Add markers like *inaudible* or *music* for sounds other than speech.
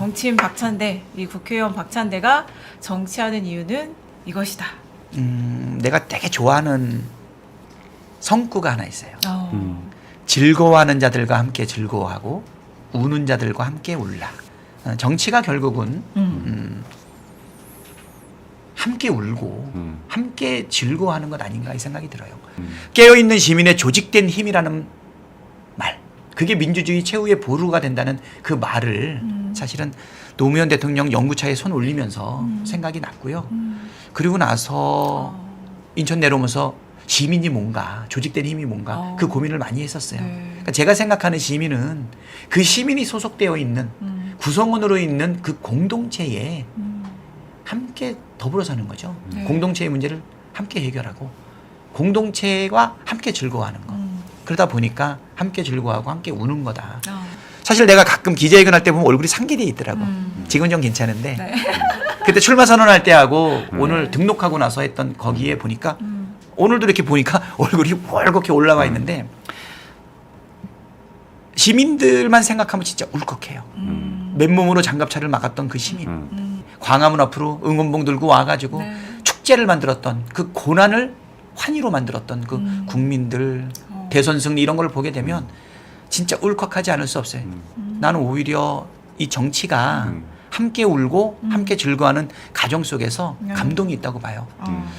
정치인 박찬대, 이 국회의원 박찬대가 정치하는 이유는 이것이다. 음, 내가 되게 좋아하는 성구가 하나 있어요. 어. 음. 즐거워하는 자들과 함께 즐거워하고 우는 자들과 함께 울라. 어, 정치가 결국은 음. 음, 함께 울고 음. 함께 즐거워하는 것 아닌가 이 생각이 들어요. 음. 깨어있는 시민의 조직된 힘이라는 말. 그게 민주주의 최후의 보루가 된다는 그 말을 음. 사실은 노무현 대통령 연구차에 손 올리면서 음. 생각이 났고요. 음. 그리고 나서 어. 인천 내려오면서 시민이 뭔가 조직된 힘이 뭔가 어. 그 고민을 많이 했었어요. 네. 그러니까 제가 생각하는 시민은 그 시민이 소속되어 있는 음. 구성원으로 있는 그 공동체에 음. 함께 더불어 사는 거죠. 네. 공동체의 문제를 함께 해결하고 공동체와 함께 즐거워하는 거. 음. 그러다 보니까 함께 즐거워하고 함께 우는 거다. 어. 사실 내가 가끔 기자회견 할 때 보면 얼굴이 상기돼 있더라고. 음. 지금은 좀 괜찮은데 네. *laughs* 그때 출마 선언할 때 하고 음. 오늘 등록하고 나서 했던 거기에 보니까 음. 오늘도 이렇게 보니까 *laughs* 얼굴이 월겋게 올라와 있는데 시민들만 생각하면 진짜 울컥해요. 음. 맨몸으로 장갑차를 막았던 그 시민. 음. 음. 광화문 앞으로 응원봉 들고 와가지고 네. 축제를 만들었던 그 고난을 환희로 만들었던 그 음. 국민들 어. 대선 승리 이런 걸 보게 되면 진짜 울컥하지 않을 수 없어요. 음. 음. 나는 오히려 이 정치가 음. 함께 울고 음. 함께 즐거워하는 가정 속에서 네. 감동이 있다고 봐요. 어.